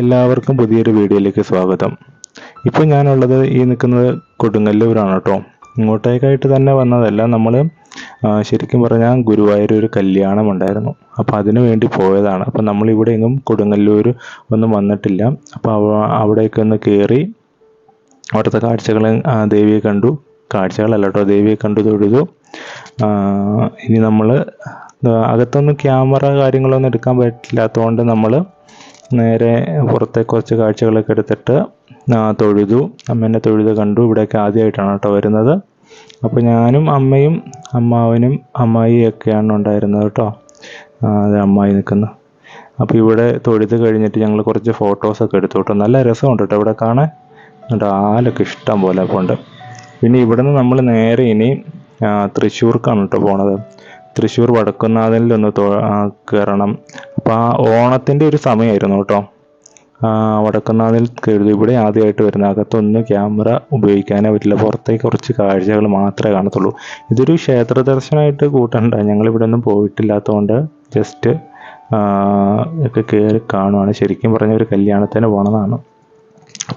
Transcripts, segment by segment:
എല്ലാവർക്കും പുതിയൊരു വീഡിയോയിലേക്ക് സ്വാഗതം. ഇപ്പോൾ ഞാനുള്ളത് ഈ നിൽക്കുന്നത് കൊടുങ്ങല്ലൂരാണ് കേട്ടോ. ഇങ്ങോട്ടേക്കായിട്ട് തന്നെ വന്നതല്ല നമ്മൾ ശരിക്കും പറഞ്ഞാൽ ഗുരുവായൂർ ഒരു കല്യാണം ഉണ്ടായിരുന്നു. അപ്പോൾ അതിനു വേണ്ടി പോയതാണ്. അപ്പോൾ നമ്മൾ ഇവിടെ എങ്ങും കൊടുങ്ങല്ലൂർ ഒന്നും വന്നിട്ടില്ല. അപ്പോൾ അവ അവിടേക്ക് ഒന്ന് കയറി അവിടുത്തെ കാഴ്ചകൾ ദേവിയെ കണ്ടു. കാഴ്ചകളല്ല കേട്ടോ ദേവിയെ കണ്ടു തൊഴുതു. ഇനി നമ്മൾ അകത്തൊന്നും ക്യാമറ കാര്യങ്ങളൊന്നും എടുക്കാൻ പറ്റില്ലാത്തതുകൊണ്ട് നമ്മൾ നേരെ പുറത്തെ കുറച്ച് കാഴ്ചകളൊക്കെ എടുത്തിട്ട് തൊഴുതു. അമ്മേനെ തൊഴുത് കണ്ടു. ഇവിടെയൊക്കെ ആദ്യമായിട്ടാണ് കേട്ടോ വരുന്നത്. അപ്പോൾ ഞാനും അമ്മയും അമ്മാവനും അമ്മായിയും ഒക്കെയാണ് ഉണ്ടായിരുന്നത് കേട്ടോ. അത് അമ്മായി നിൽക്കുന്നു. അപ്പോൾ ഇവിടെ തൊഴുത് കഴിഞ്ഞിട്ട് ഞങ്ങൾ കുറച്ച് ഫോട്ടോസൊക്കെ എടുത്തു കേട്ടോ. നല്ല രസമുണ്ട് കേട്ടോ ഇവിടെ കാണാൻ. കേട്ടോ ആലൊക്കെ ഇഷ്ടം പോലെ ഉണ്ട്. പിന്നെ ഇവിടുന്ന് നമ്മൾ നേരെ ഇനി തൃശ്ശൂർക്കാണ് കേട്ടോ പോണത്. തൃശ്ശൂർ വടക്കുന്നാഥനിലൊന്ന് കയറണം അപ്പോൾ ആ ഓണത്തിന്റെ ഒരു സമയമായിരുന്നു കേട്ടോ. വടക്കുന്നാഥിൽ കരുതി. ഇവിടെ ആദ്യമായിട്ട് വരുന്ന അകത്തൊന്നും ക്യാമറ ഉപയോഗിക്കാനേ പറ്റില്ല. പുറത്തേക്ക് കുറച്ച് കാഴ്ചകൾ മാത്രമേ കാണത്തുള്ളൂ. ഇതൊരു ക്ഷേത്ര ദർശനമായിട്ട് കൂട്ടണ്ട. ഞങ്ങൾ ഇവിടെ ഒന്നും പോയിട്ടില്ലാത്തതുകൊണ്ട് ജസ്റ്റ് ഒക്കെ കയറി കാണുവാണ്. ശരിക്കും പറഞ്ഞ ഒരു കല്യാണത്തിന് പോണതാണ്.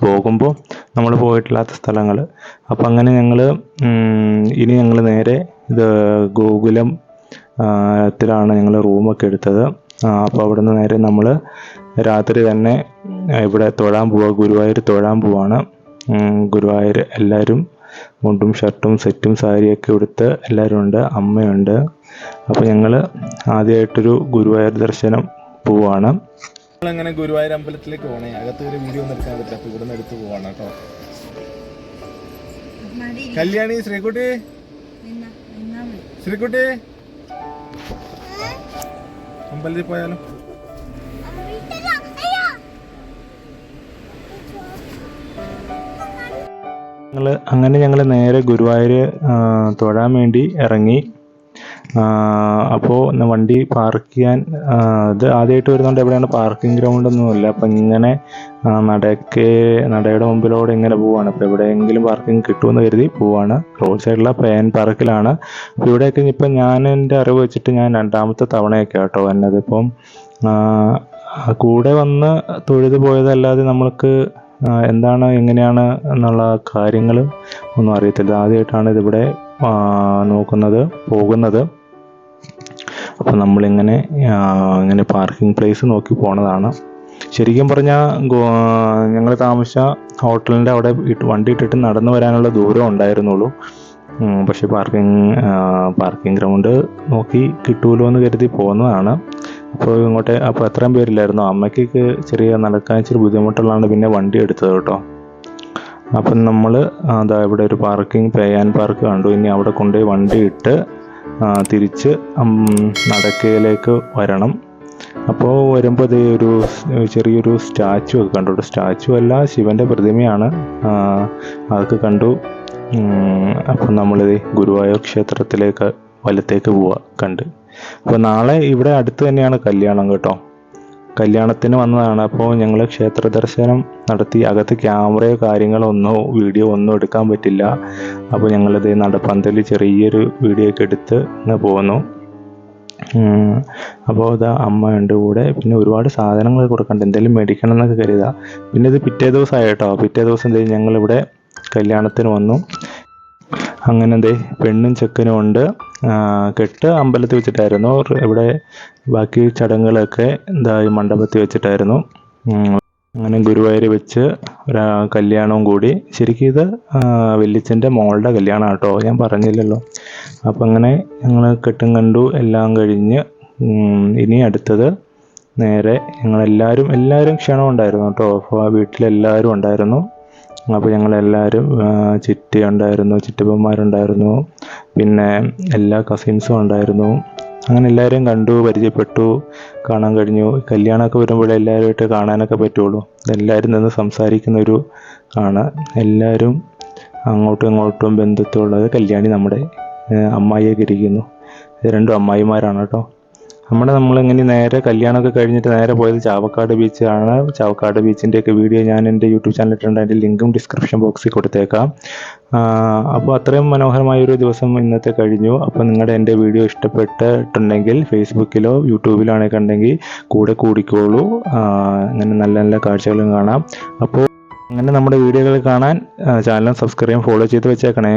പോകുമ്പോൾ നമ്മൾ പോയിട്ടില്ലാത്ത സ്ഥലങ്ങൾ അപ്പം അങ്ങനെ ഞങ്ങൾ ഇനി ഞങ്ങൾ നേരെ ഇത് ഗോകുലം ത്തിലാണ് ഞങ്ങൾ റൂമൊക്കെ എടുത്തത്. അപ്പോൾ അവിടെ നിന്ന് നേരെ നമ്മൾ രാത്രി തന്നെ ഇവിടെ തൊഴാൻ പോവുക ഗുരുവായൂർ തൊഴാൻ പോവാണ്. ഗുരുവായൂർ എല്ലാവരും മുണ്ടും ഷർട്ടും സെറ്റും സാരിയൊക്കെ ഉടുത്ത് എല്ലാവരും ഉണ്ട് അമ്മയുണ്ട്. അപ്പോൾ ഞങ്ങൾ ആദ്യമായിട്ടൊരു ഗുരുവായൂർ ദർശനം പോവാണ്. അങ്ങനെ ഗുരുവായൂർ അമ്പലത്തിലേക്ക് പോകണേ അകത്ത് ഒരു വീഡിയോ ഒന്നും എടുക്കാൻ പറ്റില്ല. ഇവിടെ ഇവിടുന്ന് എടുത്ത് പോവാണ് കേട്ടോ. കല്യാണി ശ്രീകുട്ടി. ശ്രീകുട്ടി. അമ്പലത്തിൽ പോയാലോ. ഞങ്ങൾ അങ്ങനെ ഞങ്ങൾ നേരെ ഗുരുവായൂർ തൊഴാൻ വേണ്ടി ഇറങ്ങി. അപ്പോൾ വണ്ടി പാർക്ക് ചെയ്യാൻ ഇത് ആദ്യമായിട്ട് വരുന്നതുകൊണ്ട് എവിടെയാണ് പാർക്കിംഗ് ഗ്രൗണ്ട് ഒന്നുമില്ല അപ്പം ഇങ്ങനെ നടക്കെ നടയുടെ മുമ്പിലൂടെ ഇങ്ങനെ പോവാണ്. അപ്പോൾ എവിടെയെങ്കിലും പാർക്കിംഗ് കിട്ടുമെന്ന് കരുതി പോവാണ്. റോഡ് സൈഡിലുള്ള പേൻ പാർക്കിലാണ് അപ്പോൾ ഇവിടെയൊക്കെ ഇപ്പം ഞാൻ എന്റെ അറിവ് വെച്ചിട്ട് ഞാൻ രണ്ടാമത്തെ തവണയൊക്കെ കേട്ടോ വന്നത്. ഇപ്പം കൂടെ വന്ന് തൊഴുത് പോയതല്ലാതെ നമ്മൾക്ക് എന്താണ് എങ്ങനെയാണ് എന്നുള്ള കാര്യങ്ങൾ ഒന്നും അറിയത്തില്ല. ആദ്യമായിട്ടാണ് ഇതിവിടെ നോക്കുന്നത് പോകുന്നത്. അപ്പം നമ്മളിങ്ങനെ ഇങ്ങനെ പാർക്കിംഗ് പ്ലേസ് നോക്കി പോണതാണ്. ശരിക്കും പറഞ്ഞാൽ ഞങ്ങൾ താമസ ഹോട്ടലിന്റെ അവിടെ വണ്ടി ഇട്ടിട്ട് നടന്നു വരാനുള്ള ദൂരം ഉണ്ടായിരുന്നുള്ളൂ. പക്ഷേ പാർക്കിംഗ് പാർക്കിംഗ് ഗ്രൗണ്ട് നോക്കി കിട്ടുമല്ലോ എന്ന് കരുതി പോകുന്നതാണ് അപ്പോൾ ഇങ്ങോട്ട് അപ്പോൾ എത്രയും പേരില്ലായിരുന്നു. അമ്മയ്ക്കൊക്കെ ചെറിയ നടക്കാൻ ഇച്ചിരി ബുദ്ധിമുട്ടുള്ളതാണ് പിന്നെ വണ്ടി എടുത്തത് കേട്ടോ. അപ്പം നമ്മൾ അതാ ഇവിടെ ഒരു പാർക്കിംഗ് പേ ആൻഡ് പാർക്ക് കണ്ടു. ഇനി അവിടെ കൊണ്ടുപോയി വണ്ടി ഇട്ട് തിരിച്ച് നടക്കയിലേക്ക് വരണം. അപ്പോൾ വരുമ്പോൾ ഇതേ ഒരു ചെറിയൊരു സ്റ്റാച്ചു ഒക്കെ കണ്ടു. സ്റ്റാച്ചു അല്ല ശിവന്റെ പ്രതിമയാണ്. അതൊക്കെ കണ്ടു. അപ്പം നമ്മളിത് ഗുരുവായൂർ ക്ഷേത്രത്തിലേക്ക് വലത്തേക്ക് പോവുക കണ്ട്. അപ്പോൾ നാളെ ഇവിടെ അടുത്ത് തന്നെയാണ് കല്യാണം കേട്ടോ. കല്യാണത്തിന് വന്നതാണ്. അപ്പോൾ ഞങ്ങൾ ക്ഷേത്ര ദർശനം നടത്തി. അകത്ത് ക്യാമറയോ കാര്യങ്ങളോ ഒന്നോ വീഡിയോ ഒന്നും എടുക്കാൻ പറ്റില്ല. അപ്പോൾ ഞങ്ങളിത് നടപ്പന്തൽ ചെറിയൊരു വീഡിയോ ഒക്കെ എടുത്ത് പോന്നു. അപ്പോൾ അത് അമ്മയുണ്ട് കൂടെ. പിന്നെ ഒരുപാട് സാധനങ്ങൾ കൊടുക്കണ്ട. എന്തെങ്കിലും മേടിക്കണം എന്നൊക്കെ കരുതുക പിന്നെ ഇത് പിറ്റേ ദിവസമായി കേട്ടോ. പിറ്റേ ദിവസം എന്തെങ്കിലും ഞങ്ങളിവിടെ കല്യാണത്തിന് വന്നു. അങ്ങനെ ദേ പെണ്ണും ചെക്കനും ഉണ്ട്. കെട്ട് അമ്പലത്തിൽ വെച്ചിട്ടായിരുന്നു. ഇവിടെ ബാക്കി ചടങ്ങുകളൊക്കെ എന്താ ഈ മണ്ഡപത്തിൽ വെച്ചിട്ടായിരുന്നു. അങ്ങനെ ഗുരുവായൂർ വെച്ച് ഒരു കല്യാണവും കൂടി. ശരിക്കും ഇത് വെല്ലിച്ചന്റെ മോളുടെ കല്യാണം കേട്ടോ ഞാൻ പറഞ്ഞില്ലല്ലോ. അപ്പം അങ്ങനെ ഞങ്ങൾ കെട്ടും കണ്ടു. എല്ലാം കഴിഞ്ഞ് ഇനി അടുത്തത് നേരെ ഞങ്ങളെല്ലാവരും എല്ലാവരും ക്ഷണം ഉണ്ടായിരുന്നു കേട്ടോ. അപ്പോൾ ആ വീട്ടിലെല്ലാവരും ഉണ്ടായിരുന്നു. അപ്പോൾ ഞങ്ങളെല്ലാവരും ചിറ്റി ഉണ്ടായിരുന്നു ചിറ്റപ്പന്മാരുണ്ടായിരുന്നു പിന്നെ എല്ലാ കസിൻസും ഉണ്ടായിരുന്നു. അങ്ങനെ എല്ലാവരെയും കണ്ടു പരിചയപ്പെട്ടു കാണാൻ കഴിഞ്ഞു. കല്യാണമൊക്കെ വരുമ്പോഴേ എല്ലാവരുമായിട്ട് കാണാനൊക്കെ പറ്റുള്ളൂ. എല്ലാവരും നിന്ന് സംസാരിക്കുന്ന ഒരു ആണ്. എല്ലാവരും അങ്ങോട്ടും ഇങ്ങോട്ടും ബന്ധുത്വമുള്ളത് കല്യാണി നമ്മുടെ അമ്മായിയൊക്കെ ഇരിക്കുന്നു. രണ്ടും അമ്മായിമാരാണ് കേട്ടോ. നമ്മുടെ നമ്മളിങ്ങനെ നേരെ കല്യാണമൊക്കെ കഴിഞ്ഞിട്ട് നേരെ പോയത് ചാവക്കാട് ബീച്ചാണ് ചാവക്കാട് ബീച്ചിന്റെയൊക്കെ വീഡിയോ ഞാൻ എന്റെ യൂട്യൂബ് ചാനലിൽ ഇട്ടിട്ടുണ്ട്. അതിന്റെ ലിങ്കും ഡിസ്ക്രിപ്ഷൻ ബോക്സിൽ കൊടുത്തേക്കാം. അപ്പോൾ അത്രയും മനോഹരമായ ഒരു ദിവസം ഇന്നത്തെ കഴിഞ്ഞു. അപ്പോൾ നിങ്ങളുടെ എന്റെ വീഡിയോ ഇഷ്ടപ്പെട്ടിട്ടുണ്ടെങ്കിൽ ഫേസ്ബുക്കിലോ യൂട്യൂബിലോ ആണെങ്കിൽ കണ്ടെങ്കിൽ കൂടെ കൂടിക്കോളൂ. അങ്ങനെ നല്ല നല്ല കാഴ്ചകളും കാണാം. അപ്പോൾ അങ്ങനെ നമ്മുടെ വീഡിയോകൾ കാണാൻ ചാനൽ സബ്സ്ക്രൈബ് ഫോളോ ചെയ്ത് വെച്ചേക്കണേ.